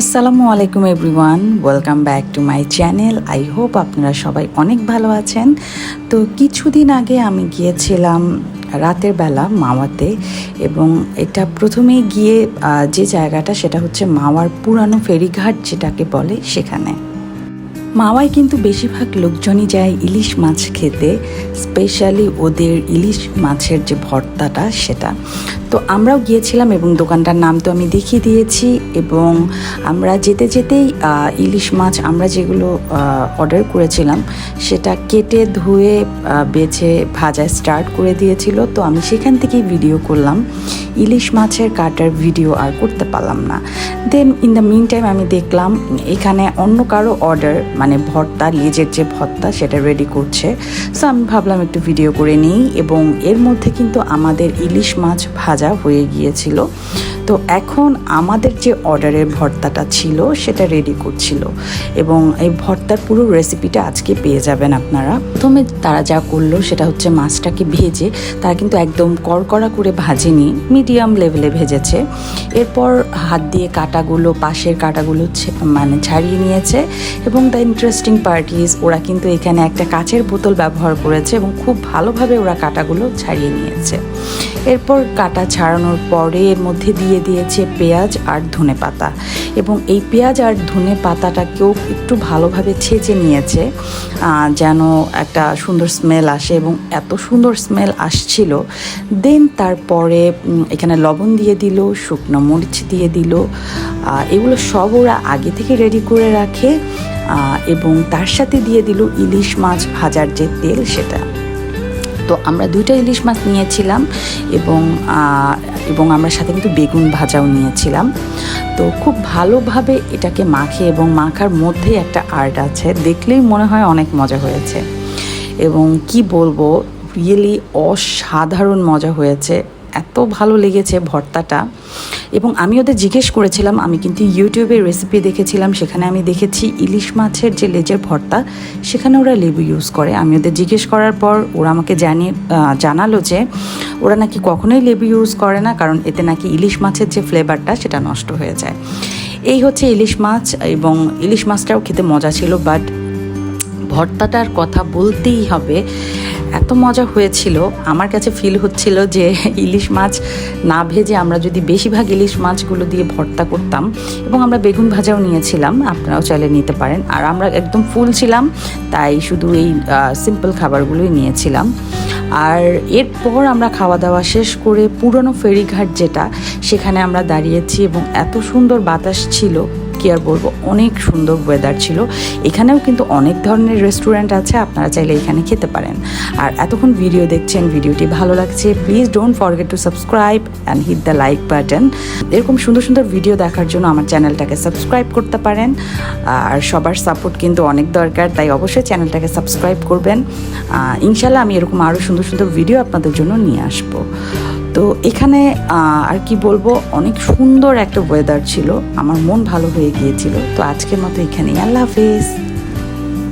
আসসালামু আলাইকুম everyone, welcome back to my channel. I hope আপনারা সবাই অনেক ভালো আছেন। তো কিছুদিন আগে আমি গিয়েছিলাম রাতের বেলা মাওয়াতে এবং এটা প্রথমে গিয়ে যে জায়গাটা সেটা হচ্ছে মাওয়ার পুরানো ফেরিঘাট যেটাকে বলে সেখানে। মাওয়ায় কিন্তু বেশিরভাগ লোকজনই যায় ইলিশ মাছ খেতে, স্পেশালি ওদের ইলিশ মাছের যে ভর্তাটা সেটা। তো আমরাও গিয়েছিলাম এবং দোকানটার নাম তো আমি দেখিয়ে দিয়েছি এবং আমরা যেতে যেতেই ইলিশ মাছ আমরা যেগুলো অর্ডার করেছিলাম সেটা কেটে, ধুয়ে বেছে ভাজা স্টার্ট করে দিয়েছিল। তো আমি সেখান থেকেই ভিডিও করলাম। ইলিশ মাছের কাটার ভিডিও আর করতে পারলাম না। Then in the mean time আমি দেখলাম এখানে অন্য কারও অর্ডার মানে ভর্তা, লেজের যে ভর্তা সেটা রেডি করছে। সো আমি ভাবলাম একটু ভিডিও করে নিই এবং এর মধ্যে কিন্তু আমাদের ইলিশ মাছ ভাজা হয়ে গিয়েছিল। তো এখন আমাদের যে অর্ডারের ভর্তাটা ছিল, সেটা রেডি করছিল। এবং এই ভর্তার পুরো রেসিপিটা আজকে পেয়ে যাবেন আপনারা। প্রথমে তারা যা করল, সেটা হচ্ছে মাছটাকে ভেজে, তারা কিন্তু একদম কড়কড়া করে ভাজেনি মিডিয়াম লেভেলে ভেজেছে। এরপর হাত দিয়ে কাটাগুলো, পাশের কাটাগুলো মানে ছাড়িয়ে নিয়েছে। এবং দ্য ইন্টারেস্টিং পার্টিস ওরা কিন্তু এখানে একটা কাচের বোতল ব্যবহার করেছে এবং খুব ভালোভাবে ওরা কাটাগুলো ছাড়িয়ে নিয়েছে। এরপর কাটা ছাড়ানোর পরে এর মধ্যে দিয়ে দিয়েছে পেঁয়াজ আর ধনে পাতা। এবং এই পেঁয়াজ আর ধনে পাতাটাকেও একটু ভালোভাবে ছেঁচে নিয়েছে যেন একটা সুন্দর স্মেল আসে এবং এত সুন্দর স্মেল আসছিল। দেন তারপরে এখানে লবণ দিয়ে দিল, শুকনো মরিচ দিয়ে দিল এগুলো সব ওরা আগে থেকে রেডি করে রাখে এবং তার সাথে দিয়ে দিল ইলিশ মাছ ভাজার যে তেল সেটা। তো আমরা দুইটা ইলিশ মাছ নিয়েছিলাম এবং এবং আমরা সাথে কিন্তু বেগুন ভাজাও নিয়েছিলাম। তো খুব ভালোভাবে এটাকে মাখে এবং মাখার মধ্যেই একটা আর্ট আছে, দেখলেই মনে হয় অনেক মজা হয়েছে। এবং কি বলব, রিয়েলি অসাধারণ মজা হয়েছে। এত ভালো লেগেছে ভর্তাটা। এবং আমি ওদের জিজ্ঞেস করেছিলাম, আমি কিন্তু ইউটিউবে রেসিপি দেখেছিলাম, সেখানে আমি দেখেছি ইলিশ মাছের যে লেজের ভর্তা, সেখানে ওরা লেবু ইউজ করে। আমি ওদের জিজ্ঞেস করার পর ওরা আমাকে জানিয়ে জানালো যে, ওরা নাকি কখনোই লেবু ইউজ করে না, কারণ এতে নাকি ইলিশ মাছের যে ফ্লেভারটা সেটা নষ্ট হয়ে যায়। এই হচ্ছে ইলিশ মাছ, এবং ইলিশ মাছটাও খেতে মজা ছিল বাট ভর্তাটার কথা বলতেই হবে। এত মজা হয়েছিল। আমার কাছে ফিল হচ্ছিল যে ইলিশ মাছ না ভেজে আমরা যদি বেশিরভাগ ইলিশ মাছগুলো দিয়ে ভর্তা করতাম এবং আমরা বেগুন ভাজাও নিয়েছিলাম, আপনারাও চাইলে নিতে পারেন। আর আমরা একদম ফুল ছিলাম, তাই শুধু এই সিম্পল খাবারগুলোই নিয়েছিলাম। আর এরপর আমরা খাওয়া দাওয়া শেষ করে পুরনো ফেরিঘাট যেটা, সেখানে আমরা দাঁড়িয়েছি এবং এত সুন্দর বাতাস ছিল। কি আর বলব? অনেক সুন্দর ওয়েদার ছিল। এখানেও কিন্তু অনেক ধরনের রেস্টুরেন্ট আছে, আপনারা চাইলে এখানে খেতে পারেন। আর এতক্ষণ ভিডিও দেখছেন ভিডিওটি ভালো লাগছে please don't forget to subscribe and hit the like button এরকম সুন্দর সুন্দর ভিডিও দেখার জন্য আমার চ্যানেলটাকে সাবস্ক্রাইব করতে পারেন। আর সবার সাপোর্ট কিন্তু অনেক দরকার, তাই অবশ্যই চ্যানেলটাকে সাবস্ক্রাইব করবেন। ইনশাল্লাহ আমি এরকম আরও সুন্দর সুন্দর ভিডিও আপনাদের জন্য নিয়ে আসব। তো এখানে আর কি বলব, অনেক সুন্দর একটা ওয়েদার ছিল। আমার মন ভালো হয়ে গিয়েছিল। তো আজকের মতো এখানেই। আল্লাহ হাফেজ।